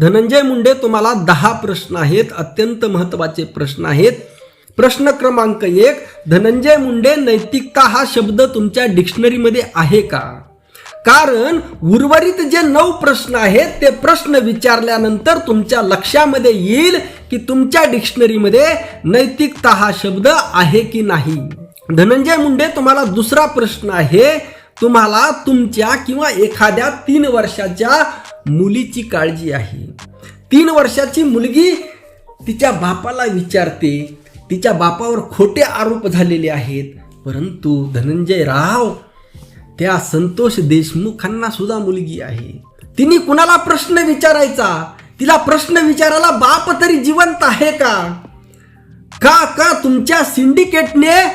धनंजय मुंडे तुम्हाला दहा प्रश्न आहेत अत्यंत महत्त्वाचे प्रश्न आहेत. प्रश्न क्रमांक एक धनंजय मुंडे नैतिकता हा शब्द तुमच्या डिक्शनरीमध्ये आहे का? कारण उर्वरित जे नऊ प्रश्न आहेत ते प्रश्न विचारल्यानंतर तुमच्या लक्षामध्ये येईल की तुमच्या डिक्शनरीमध्ये नैतिकता हा शब्द आहे की नाही. धनंजय मुंडे तुम्हाला दुसरा प्रश्न आहे. तुम्हाला तुमच्या किंवा एखाद्या तीन वर्षाच्या मुलीची काळजी आहे. तीन वर्षाची मुलगी तिच्या बापाला विचारते तिच्या बापावर खोटे आरोप झालेले आहेत. परंतु धनंजय राव त्या संतोष देशमुखांना सुद्धा मुलगी आहे. तिने कुणाला प्रश्न विचारायचा? तिला प्रश्न विचारायला बाप तरी जिवंत आहे का? का का तुमच्या सिंडिकेटने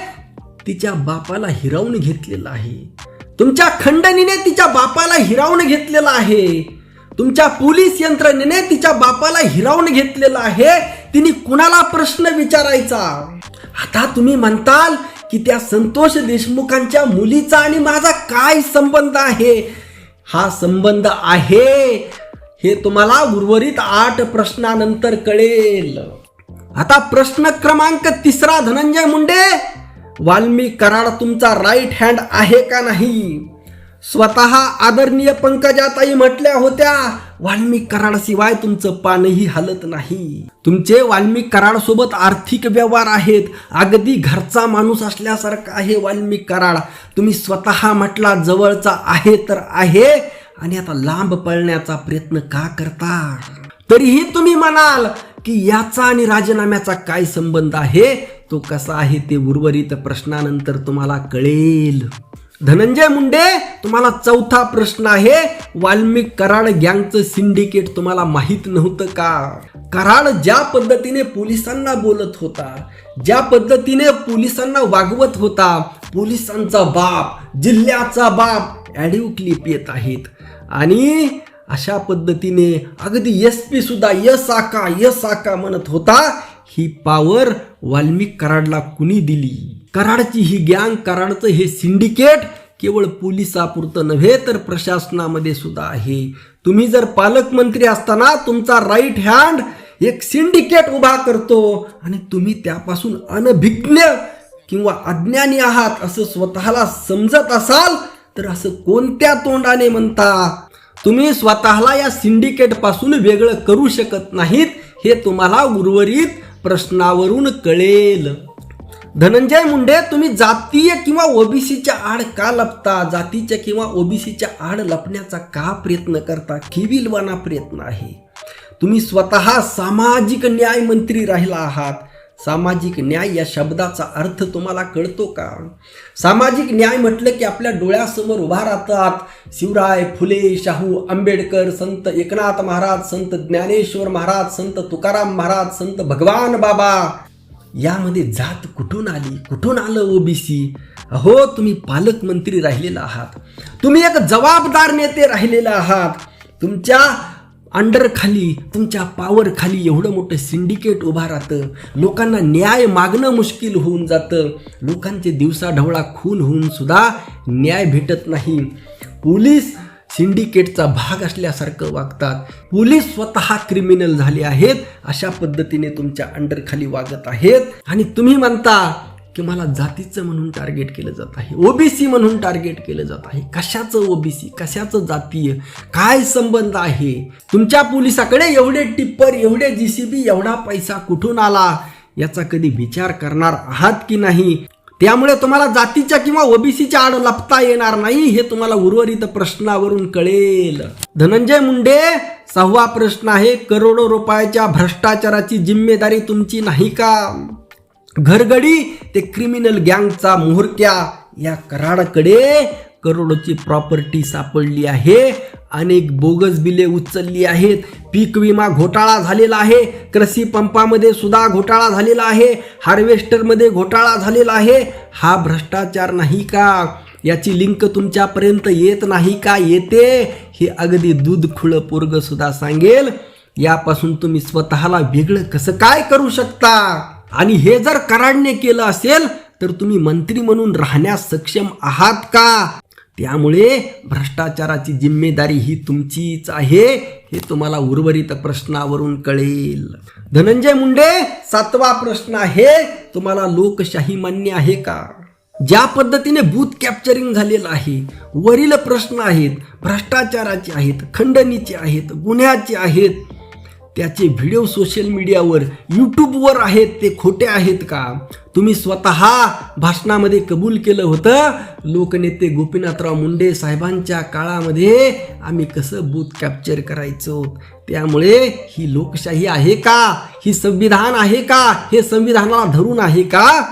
तिच्या बापाला हिरावून घेतलेलं आहे? तुमच्या खंडणीने तिच्या बापाला हिरावून घेतलेलं आहे. तुमच्या पोलीस यंत्रणेने तिच्या बापाला हिरावून घेतलेलं आहे. तिने कुणाला प्रश्न विचारायचा? आता तुम्ही म्हणताल की त्या संतोष देशमुखांच्या मुलीचा आणि माझा काय संबंध आहे? हा संबंध आहे. हे तुम्हाला उर्वरित आठ प्रश्नानंतर कळेल. आता प्रश्न क्रमांक तिसरा धनंजय मुंडे वाल्मी कराड तुमचा राईट हँड आहे का नाही? स्वतः आदरणीय पंकजाताई म्हटल्या होत्या वाल्मिक कराडाशिवाय तुमचं पानही हलत नाही. तुमचे वाल्मिक कराड सोबत आर्थिक व्यवहार आहेत. अगदी घरचा माणूस असल्यासारखा आहे वाल्मिक कराड. तुम्ही स्वतः म्हटला जवळचा आहे तर आहे आणि आता लांब पळण्याचा प्रयत्न का करता? तरीही तुम्ही म्हणाल की याचा आणि राजीनाम्याचा काय संबंध आहे? तो कसा आहे ते उर्वरित प्रश्नानंतर तुम्हाला कळेल. धनंजय मुंडे तुम्हाला चौथा प्रश्न आहे. वाल्मिक कराड गँगचं सिंडिकेट तुम्हाला माहीत नव्हतं का? कराड ज्या पद्धतीने पोलिसांना बोलत होता ज्या पद्धतीने पोलिसांना वागवत होता पोलिसांचा बाप जिल्ह्याचा बाप ॲडिओ क्लिप येत आहेत. आणि अशा पद्धतीने अगदी एस पी सुद्धा यस आका यस आका म्हणत होता. ही पावर वाल्मिक कराडला कुणी दिली? कराडची ही गँग कराडचं हे सिंडिकेट केवळ पोलिसापुरतं नव्हे तर प्रशासनामध्ये सुद्धा आहे. तुम्ही जर पालकमंत्री असताना तुमचा राईट हँड एक सिंडिकेट उभा करतो आणि तुम्ही त्यापासून अनभिज्ञ किंवा अज्ञानी आहात असं स्वतःला समजत असाल तर असं कोणत्या तोंडाने म्हणता? तुम्ही स्वतःला या सिंडिकेटपासून वेगळं करू शकत नाहीत हे तुम्हाला उर्वरित प्रश्नावरून कळेल. धनंजय मुंडे तुम्ही जातीय किंवा ओबीसीच्या आड का लपता? जातीच्या किंवा ओबीसीच्या आड लपण्याचा का प्रयत्न करता? किविलवाना प्रयत्न आहे? तुम्ही स्वतः सामाजिक न्याय मंत्री राहिला आहात. सामाजिक न्याय या शब्दाचा अर्थ तुम्हाला कळतो का? सामाजिक न्याय म्हटलं की आपल्या डोळ्यासमोर उभा राहतात. शिवराय फुले शाहू आंबेडकर संत एकनाथ महाराज संत ज्ञानेश्वर महाराज संत तुकाराम महाराज संत भगवान बाबा. यामध्ये जात कुठून आली? कुठून आलं ओबीसी हो तुम्ही पालकमंत्री राहिलेला आहात. तुम्ही एक जबाबदार नेते राहिलेला आहात. तुमच्या अंडर खाली तुमच्या पावर खाली एवढं मोठं सिंडिकेट उभा राहतं. लोकांना न्याय मागणं मुश्किल होऊन जातं. लोकांचे दिवसाढवळा खून होऊन सुद्धा न्याय भेटत नाही. पोलीस सिंडिकेटचा भाग असल्यासारखं वागतात. पोलीस स्वतः क्रिमिनल झाले आहेत अशा पद्धतीने तुमच्या अंडरखाली वागत आहेत. आणि तुम्ही म्हणता की मला जातीचं म्हणून टार्गेट केलं जात आहे ओबीसी म्हणून टार्गेट केलं जात आहे. कशाचं ओबीसी कशाचं जातीय? काय संबंध आहे? तुमच्या पोलिसाकडे एवढे टिप्पर एवढे जीसीबी एवढा पैसा कुठून आला? याचा कधी विचार करणार आहात की नाही? त्यामुळे तुम्हाला जातीच्या किंवा ओबीसीच्या आड लपता येणार नाही हे तुम्हाला उर्वरित प्रश्नावरून कळेल. धनंजय मुंडे सहावा प्रश्न आहे करोडो रुपयाच्या भ्रष्टाचाराची जिम्मेदारी तुमची नाही का? घरगडी ते क्रिमिनल गँगचा मुहूर्त्या या कराडाकडे करोडोची प्रॉपर्टी सापडली आहे. अनेक बोगस बिले उचलली आहेत. पीक विमा घोटाळा झालेला आहे. कृषी पंपामध्ये सुद्धा घोटाळा झालेला आहे. हार्वेस्टरमध्ये घोटाळा झालेला आहे. हा भ्रष्टाचार नाही का? याची लिंक तुमच्यापर्यंत येत नाही का? येते. हे अगदी दूध खुळं पोरगसुद्धा सांगेल. यापासून तुम्ही स्वतःला वेगळं कसं काय करू शकता? आणि हे जर कराडने केलं असेल तर तुम्ही मंत्री म्हणून राहण्यास सक्षम आहात का? त्यामुळे भ्रष्टाचाराची जिम्मेदारी ही तुमचीच आहे हे तुम्हाला उर्वरित प्रश्नावरून कळेल. धनंजय मुंडे सातवा प्रश्न आहे तुम्हाला लोकशाही मान्य आहे का? ज्या पद्धतीने बूथ कॅप्चरिंग झालेलं आहे वरील प्रश्न आहेत भ्रष्टाचाराचे आहेत खंडणीचे आहेत गुन्ह्याचे आहेत त्याचे व्हिडिओ सोशल मीडियावर यूट्यूबवर आहेत ते खोटे आहेत का? तुम्ही स्वतः भाषणामध्ये कबूल केलं होतं? लोकनेते गोपीनाथराव मुंडे साहेबांच्या काळामध्ये आम्ही कसं बूथ कॅप्चर करायचो? त्यामुळे ही लोकशाही आहे का? ही संविधान आहे का? हे संविधानाला धरून आहे का?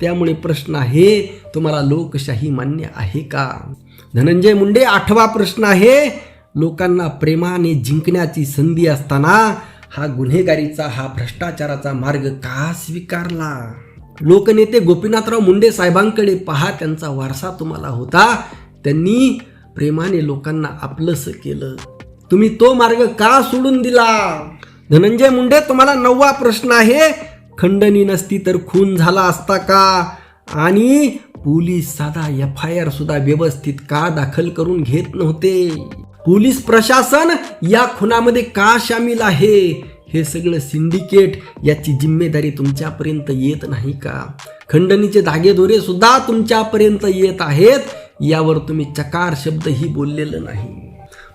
त्यामुळे प्रश्न आहे तुम्हाला लोकशाही मान्य आहे का? धनंजय मुंडे आठवा प्रश्न आहे. लोकांना प्रेमाने जिंकण्याची संधी असताना हा गुन्हेगारीचा हा भ्रष्टाचाराचा मार्ग का स्वीकारला? लोकनेते गोपीनाथराव मुंडे साहेबांकडे पहा त्यांचा वारसा तुम्हाला होता. त्यांनी प्रेमाने लोकांना आपलंसं केलं. तुम्ही तो मार्ग का सोडून दिला? धनंजय मुंडे तुम्हाला नववा प्रश्न आहे. खंडणी नसती तर खून झाला असता का? आणि पोलीस साधा एफ आय आर सुद्धा व्यवस्थित का दाखल करून घेत नव्हते? पोलीस प्रशासन या खुनामध्ये का सामील आहे? हे सगळं सिंडिकेट याची जिम्मेदारी तुमच्यापर्यंत येत नाही का? खंडणीचे धागेदोरे सुद्धा तुमच्यापर्यंत येत आहेत यावर तुम्ही चकार शब्दही बोललेलं नाही.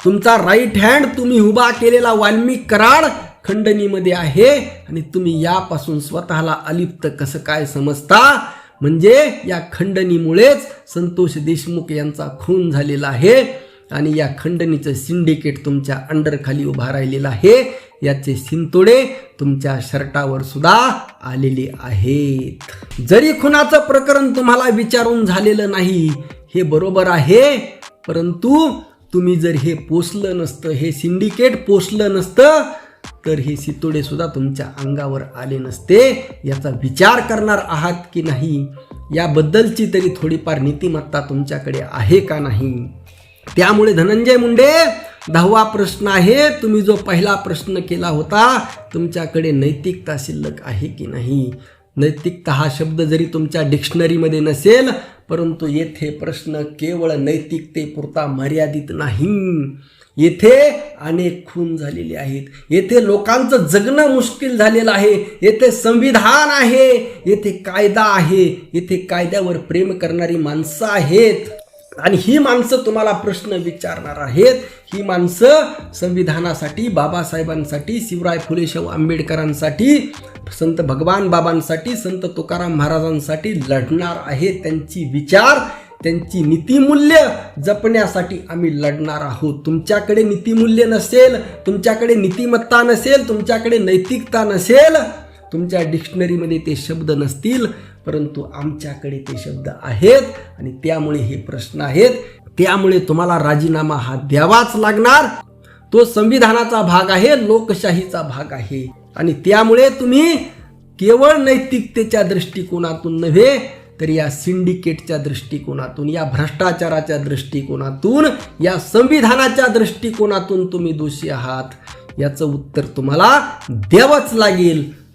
तुमचा राईट हँड तुम्ही उभा केलेला वाल्मिक कराड खंडणीमध्ये आहे आणि तुम्ही यापासून स्वतःला अलिप्त कसं काय समजता? म्हणजे या खंडणीमुळेच संतोष देशमुख यांचा खून झालेला आहे. आणि या खंडणीचं सिंडिकेट तुमच्या अंडरखाली उभा राहिलेलं आहे. याचे सिंतोडे तुमच्या शर्टावर सुद्धा आलेले आहेत. जरी खुनाचं प्रकरण तुम्हाला विचारून झालेलं नाही हे बरोबर आहे. परंतु तुम्ही जर हे पोचलं नसतं हे सिंडिकेट पोचलं नसतं तर हे सितोडे सुद्धा तुमच्या अंगावर आले नसते. याचा विचार करणार आहात की नाही? याबद्दलची तरी थोडीफार नीतिमत्ता तुमच्याकडे आहे का नाही? त्यामुळे धनंजय मुंडे दहावा प्रश्न आहे. तुम्ही जो पहिला प्रश्न केला होता तुमच्याकडे नैतिकता शिल्लक आहे की नाही? नैतिकता हा शब्द जरी तुमच्या डिक्शनरीमध्ये नसेल परंतु येथे प्रश्न केवळ नैतिकतेपुरता मर्यादित नाही. येथे अनेक खून झालेले आहेत. येथे लोकांचं जगणं मुश्किल झालेलं आहे. येथे संविधान आहे. येथे कायदा आहे. येथे कायद्यावर प्रेम करणारी माणसं आहेत. आणि ही माणसं तुम्हाला प्रश्न विचारणार आहेत. ही माणसं संविधानासाठी बाबासाहेबांसाठी शिवराय फुले शाहू आंबेडकरांसाठी संत भगवान बाबांसाठी संत तुकाराम महाराजांसाठी लढणार आहेत. त्यांची विचार त्यांची नीतिमूल्य जपण्यासाठी आम्ही लढणार आहोत. तुमच्याकडे नीतिमूल्य नसेल तुमच्याकडे नीतिमत्ता नसेल तुमच्याकडे नैतिकता नसेल तुमच्या डिक्शनरीमध्ये ते शब्द नसतील. परंतु आमच्याकडे ते शब्द आहेत आणि त्यामुळे हे प्रश्न आहेत. त्यामुळे तुम्हाला राजीनामा हा द्यावाच लागणार. तो संविधानाचा भाग आहे लोकशाहीचा भाग आहे. आणि त्यामुळे तुम्ही केवळ नैतिकतेच्या दृष्टिकोनातून नव्हे तर या सिंडिकेटच्या दृष्टिकोनातून या भ्रष्टाचाराच्या दृष्टिकोनातून या संविधानाच्या दृष्टिकोनातून तुम्ही दोषी आहात. याचं उत्तर तुम्हाला द्यावंच लागेल.